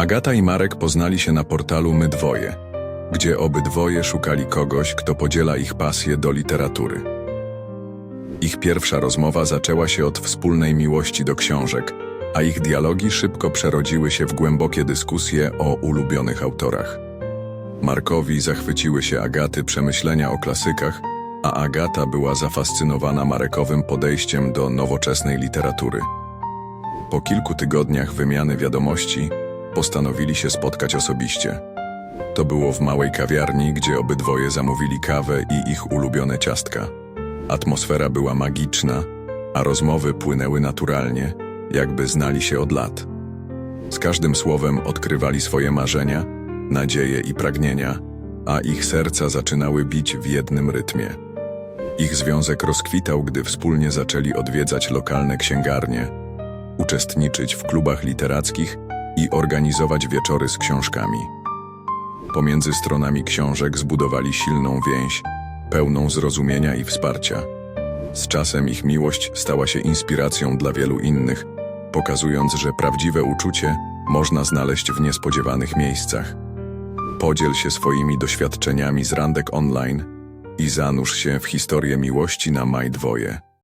Agata i Marek poznali się na portalu My Dwoje, gdzie obydwoje szukali kogoś, kto podziela ich pasję do literatury. Ich pierwsza rozmowa zaczęła się od wspólnej miłości do książek, a ich dialogi szybko przerodziły się w głębokie dyskusje o ulubionych autorach. Markowi zachwyciły się Agaty przemyślenia o klasykach, a Agata była zafascynowana Marekowym podejściem do nowoczesnej literatury. Po kilku tygodniach wymiany wiadomości postanowili się spotkać osobiście. To było w małej kawiarni, gdzie obydwoje zamówili kawę i ich ulubione ciastka. Atmosfera była magiczna, a rozmowy płynęły naturalnie, jakby znali się od lat. Z każdym słowem odkrywali swoje marzenia, nadzieje i pragnienia, a ich serca zaczynały bić w jednym rytmie. Ich związek rozkwitał, gdy wspólnie zaczęli odwiedzać lokalne księgarnie, uczestniczyć w klubach literackich i organizować wieczory z książkami. Pomiędzy stronami książek zbudowali silną więź, pełną zrozumienia i wsparcia. Z czasem ich miłość stała się inspiracją dla wielu innych, pokazując, że prawdziwe uczucie można znaleźć w niespodziewanych miejscach. Podziel się swoimi doświadczeniami z randek online i zanurz się w historię miłości na Maj Dwoje.